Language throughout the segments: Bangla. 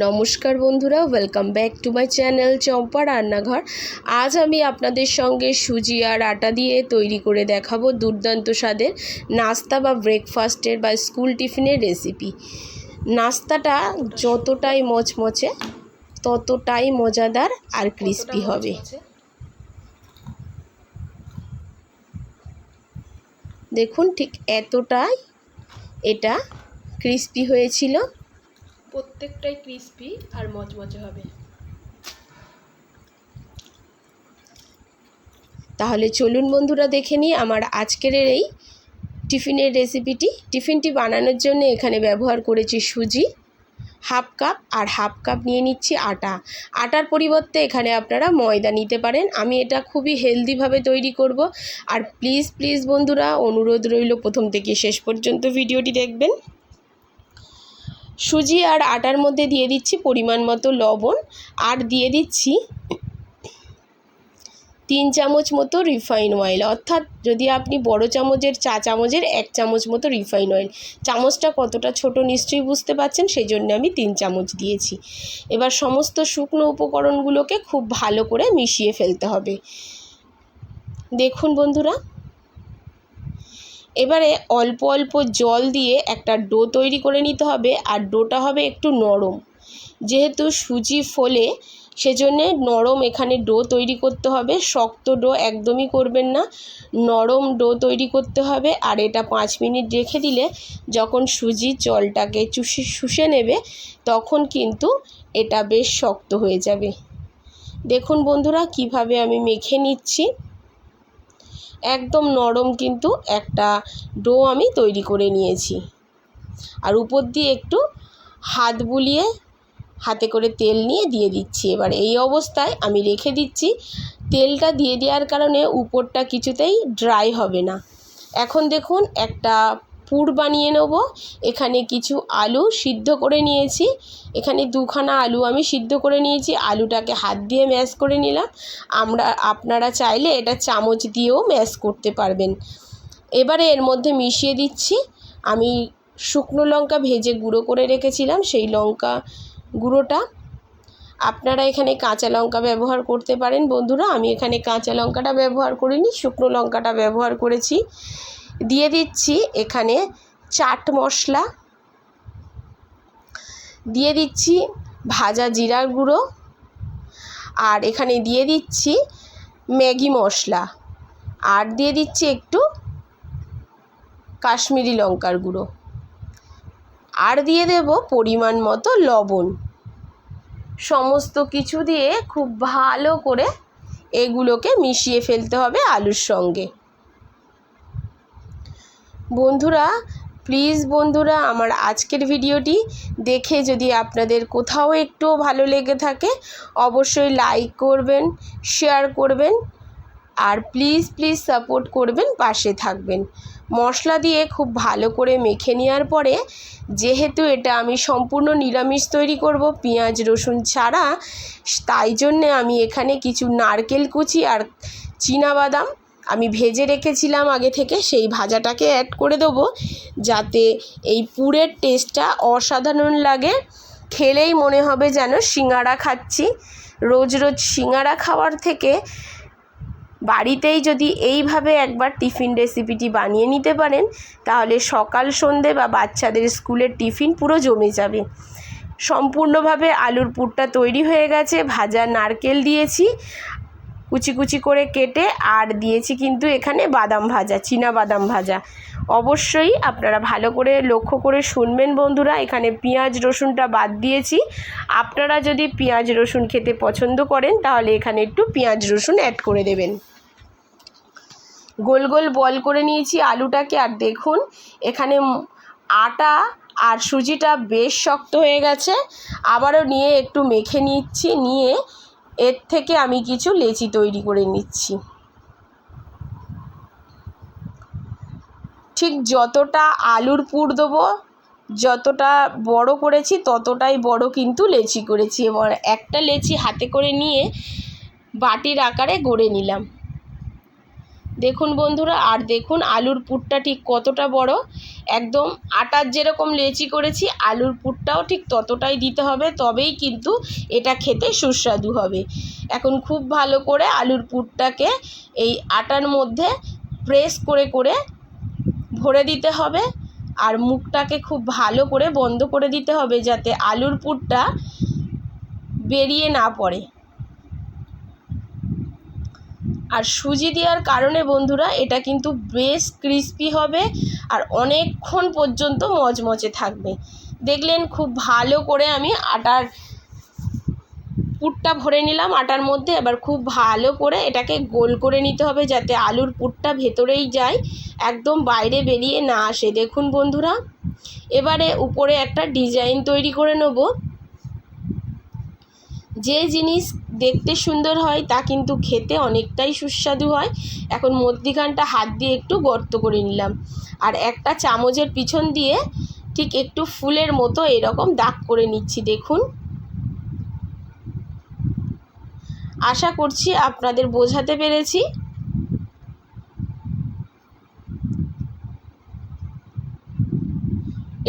নমস্কার বন্ধুরা welcome back to my channel Champa রান্নাঘর। আজ আমি আপনাদের সঙ্গে সুজি আর আটা দিয়ে তৈরি করে দেখাবো দুর্দান্ত স্বাদের নাস্তা বা ব্রেকফাস্টের বা স্কুল টিফিনের রেসিপি নাস্তাটা যতটাই মচমচে ততটাই মজাদার আর ক্রিস্পি হবে। দেখুন ঠিক এতটাই এটা ক্রিস্পি হয়েছিল। প্রত্যেকটাই ক্রিস্পি আর মচমচে হবে। তাহলে চলুন বন্ধুরা দেখে নিই আমার আজকের এই টিফিনের রেসিপিটি টিফিনটি বানানোর জন্য এখানে ব্যবহার করেছি সুজি, হাফ কাপ আর হাফ কাপ নিয়ে নিচ্ছি আটা। আটার পরিবর্তে এখানে আপনারা ময়দা নিতে পারেন। আমি এটা খুবই হেলদিভাবে তৈরি করব। আর প্লিজ প্লিজ বন্ধুরা, অনুরোধ রইল প্রথম থেকে শেষ পর্যন্ত ভিডিওটি দেখবেন। সুজি আর আটার মধ্যে দিয়ে দিচ্ছি পরিমাণ মতো লবণ আর দিয়ে দিচ্ছি তিন চামচ মতো রিফাইন অয়েল। অর্থাৎ যদি আপনি বড় চামচের, চা চামচের এক চামচ মতো রিফাইন অয়েল। চামচটা কতটা ছোট নিশ্চয়ই বুঝতে পারছেন সেই জন্য আমি তিন চামচ দিয়েছি। এবার সমস্ত শুকনো উপকরণগুলোকে খুব ভালো করে মিশিয়ে ফেলতে হবে। দেখুন বন্ধুরা এবারে অল্প অল্প জল দিয়ে একটা ডো তৈরি করে নিতে হবে, আর ডোটা হবে একটু নরম। যেহেতু সুজি ফোলে, সেজন্যে নরম এখানে ডো তৈরি করতে হবে। শক্ত ডো একদমই করবেন না, নরম ডো তৈরি করতে হবে, আর এটা পাঁচ মিনিট রেখে দিলে যখন সুজি জলটাকে চুষে, শুষে নেবে, তখন কিন্তু এটা বেশ শক্ত হয়ে যাবে। দেখুন বন্ধুরা, কীভাবে আমি মেখে নিচ্ছি। একদম নরম কিন্তু একটা ডো আমি তৈরি করে নিয়েছি। আর উপর দিয়ে একটু হাত বুলিয়ে হাতে করে তেল নিয়ে দিয়ে দিচ্ছি এবার। এই অবস্থায় আমি রেখে দিচ্ছি। তেলটা দিয়ে দেওয়ার কারণে উপরটা কিছুতেই ড্রাই হবে না। এখন দেখুন একটা পুর বানিয়ে নেব। এখানে কিছু আলু সিদ্ধ করে নিয়েছি। এখানে দুখানা আলু আমি সিদ্ধ করে নিয়েছি। আলুটাকে হাত দিয়ে ম্যাশ করে নিলাম। আমরা, আপনারা চাইলে এটা চামচ দিয়েও ম্যাশ করতে পারবেন। এবারে এর মধ্যে মিশিয়ে দিচ্ছি। আমি শুকনো লঙ্কা ভেজে গুঁড়ো করে রেখেছিলাম সেই লঙ্কা গুঁড়োটা। আপনারা এখানে কাঁচা লঙ্কা ব্যবহার করতে পারেন। বন্ধুরা, আমি এখানে কাঁচা লঙ্কাটা ব্যবহার করিনি, শুকনো লঙ্কাটা ব্যবহার করেছি। দিয়ে দিচ্ছি এখানে চাট মশলা। দিয়ে দিচ্ছি ভাজা জিরার গুঁড়ো। আর এখানে দিয়ে দিচ্ছি ম্যাগি মশলা। আর দিয়ে দিচ্ছি একটু কাশ্মীরি লঙ্কার গুঁড়ো। আর দিয়ে দেব পরিমাণ মতো লবণ। সমস্ত কিছু দিয়ে খুব ভালো করে এগুলোকে মিশিয়ে ফেলতে হবে আলুর সঙ্গে। বন্ধুরা প্লিজ বন্ধুরা, আমার আজকের ভিডিওটি দেখে যদি আপনাদের কোথাও একটুও ভালো লেগে থাকে, অবশ্যই লাইক করবেন শেয়ার করবেন, আর প্লিজ প্লিজ সাপোর্ট করবেন, পাশে থাকবেন। মশলা দিয়ে খুব ভালো করে মেখে নেওয়ার পরে, যেহেতু এটা আমি সম্পূর্ণ নিরামিষ তৈরি করব, পেঁয়াজ, রসুন ছাড়া, তাই জন্যে আমি এখানে কিছু নারকেল কুচি আর বাদাম আমি ভেজে রেখেছিলাম আগে থেকে, সেই ভাজাটাকে অ্যাড করে দেবো যাতে এই পুরের টেস্টটা অসাধারণ লাগে। খেলেই মনে হবে যেন সিঙ্গারা খাচ্ছি। রোজ রোজ সিঙ্গারা খাওয়ার থেকে বাড়িতেই যদি এইভাবে একবার টিফিন রেসিপিটি বানিয়ে নিতে পারেন, তাহলে সকাল, সন্ধে বা বাচ্চাদের স্কুলের টিফিন পুরো জমে যাবে। সম্পূর্ণভাবে আলুর পুরটা তৈরি হয়ে গেছে, ভাজা নারকেল দিয়েছি। কুচি কুচি করে কেটে আর দিয়েছি কিন্তু এখানে বাদাম ভাজা, চীনা বাদাম ভাজা। অবশ্যই আপনারা ভালো করে লক্ষ্য করে শুনবেন বন্ধুরা, এখানে পেঁয়াজ, রসুনটা বাদ দিয়েছি। আপনারা যদি পেঁয়াজ, রসুন খেতে পছন্দ করেন, তাহলে এখানে একটু পেঁয়াজ, রসুন অ্যাড করে দেবেন। গোল গোল বল করে নিয়েছি আলুটাকে, আর দেখুন, এখানে আটা আর সুজিটা বেশ শক্ত হয়ে গেছে। আবারও নিয়ে একটু মেখে নিচ্ছি, নিয়ে এর থেকে আমি কিছু লেচি তৈরি করে নিচ্ছি। ঠিক যতটা আলুর পুর দেবো, যতটা বড় করেছি, ততটাই বড় কিন্তু লেচি করেছি। এবার একটা লেচি হাতে করে নিয়ে বাটির আকারে গড়ে নিলাম। দেখুন বন্ধুরা, আর দেখুন আলুর পুরটা ঠিক কতটা বড়। একদম আটার যেরকম লেচি করেছি, আলুর পুরটাও ঠিক ততটাই দিতে হবে, তবেই কিন্তু এটা খেতে সুস্বাদু হবে। এখন খুব ভালো করে আলুর পুরটাকে এই আটার মধ্যে প্রেস করে করে ভরে দিতে হবে, আর মুখটাকে খুব ভালো করে বন্ধ করে দিতে হবে যাতে আলুর পুরটা বেরিয়ে না পড়ে। আর সুজি দেওয়ার কারণে বন্ধুরা, এটা কিন্তু বেশ ক্রিস্পি হবে আর অনেকক্ষণ পর্যন্ত মচমচে থাকবে। দেখলেন খুব ভালো করে আমি আটার পুরটা ভরে নিলাম আটার মধ্যে, এবার খুব ভালো করে এটাকে গোল করে নিতে হবে যাতে আলুর পুরটা ভেতরেই যায়, একদম বাইরে বেরিয়ে না আসে। দেখুন বন্ধুরা, এবারে উপরে একটা ডিজাইন তৈরি করে নেব। যে জিনিস দেখতে সুন্দর হয়, তা কিন্তু খেতে অনেকটাই সুস্বাদু হয়। এখন মধ্যিখানটা হাত দিয়ে একটু গর্ত করে নিলাম। আর একটা চামচের পিছন দিয়ে ঠিক একটু ফুলের মতো এরকম দাগ করে নিচ্ছি, দেখুন। আশা করছি আপনাদের বোঝাতে পেরেছি।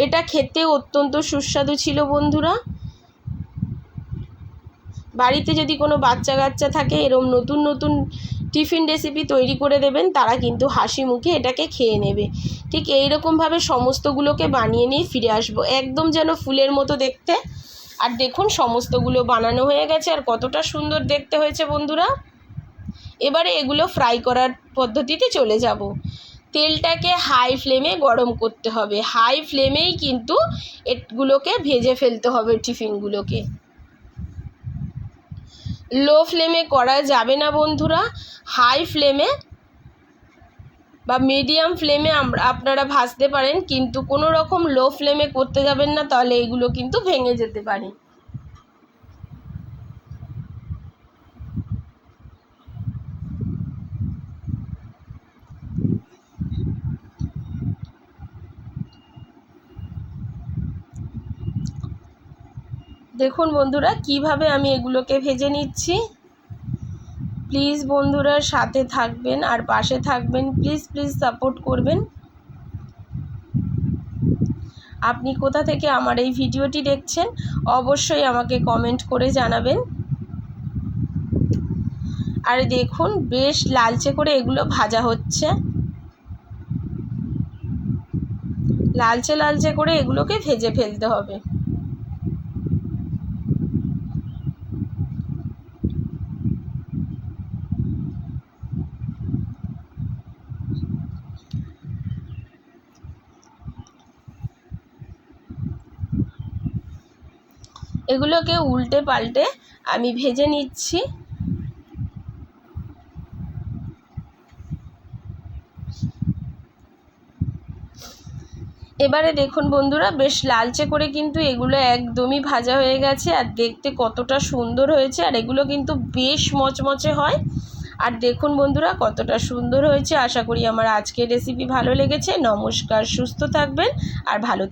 এটা খেতে অত্যন্ত সুস্বাদু ছিল, বন্ধুরা। বাড়িতে যদি কোনো বাচ্চা কাচ্চা থাকে, এরম নতুন নতুন টিফিন রেসিপি তৈরি করে দেবেন, তারা কিন্তু হাসি মুখে এটাকে খেয়ে নেবে। ঠিক এই রকমভাবে সমস্তগুলোকে বানিয়ে নিয়ে ফিরে আসব। একদম যেন ফুলের মতো দেখতে। আর দেখুন, সমস্তগুলো বানানো হয়ে গেছে। আর কতটা সুন্দর দেখতে হয়েছে বন্ধুরা। এবারে এগুলো ফ্রাই করার পদ্ধতিতে চলে যাব। তেলটাকে হাই ফ্লেমে গরম করতে হবে। হাই ফ্লেমেই কিন্তু এগুলোকে ভেজে ফেলতে হবে টিফিনগুলোকে। লো ফ্লেমে করা যাবে না বন্ধুরা। হাই ফ্লেমে বা মিডিয়াম ফ্লেমে আমরা আপনারা ভাজতে পারেন, কিন্তু কোনো রকম লো ফ্লেমে করতে যাবেন না, তাহলে এগুলো কিন্তু ভেঙে যেতে পারে। দেখুন বন্ধুরা, কীভাবে আমি এগুলোকে ভেজে নিচ্ছি। প্লিজ বন্ধুরা, সাথে থাকবেন আর পাশে থাকবেন। প্লিজ প্লিজ সাপোর্ট করবেন। আপনি কোথা থেকে আমার এই ভিডিওটি দেখছেন, অবশ্যই আমাকে কমেন্ট করে জানাবেন। আর দেখুন, বেশ লালচে করে এগুলো ভাজা হচ্ছে। লালচে লালচে করে এগুলোকে ভেজে ফেলতে হবে। এগুলোকে উল্টে পাল্টে আমি ভেজে নিচ্ছি। এবারে দেখুন বন্ধুরা, বেশ লালচে করে কিন্তু এগুলো একদমই ভাজা হয়ে গেছে আর দেখতে কতটা সুন্দর হয়েছে আর এগুলো কিন্তু বেশ মচমচে হয়। আর দেখুন বন্ধুরা, কতটা সুন্দর হয়েছে। আশা করি আমার আজকের রেসিপি ভালো লেগেছে। নমস্কার, সুস্থ থাকবেন আর ভালো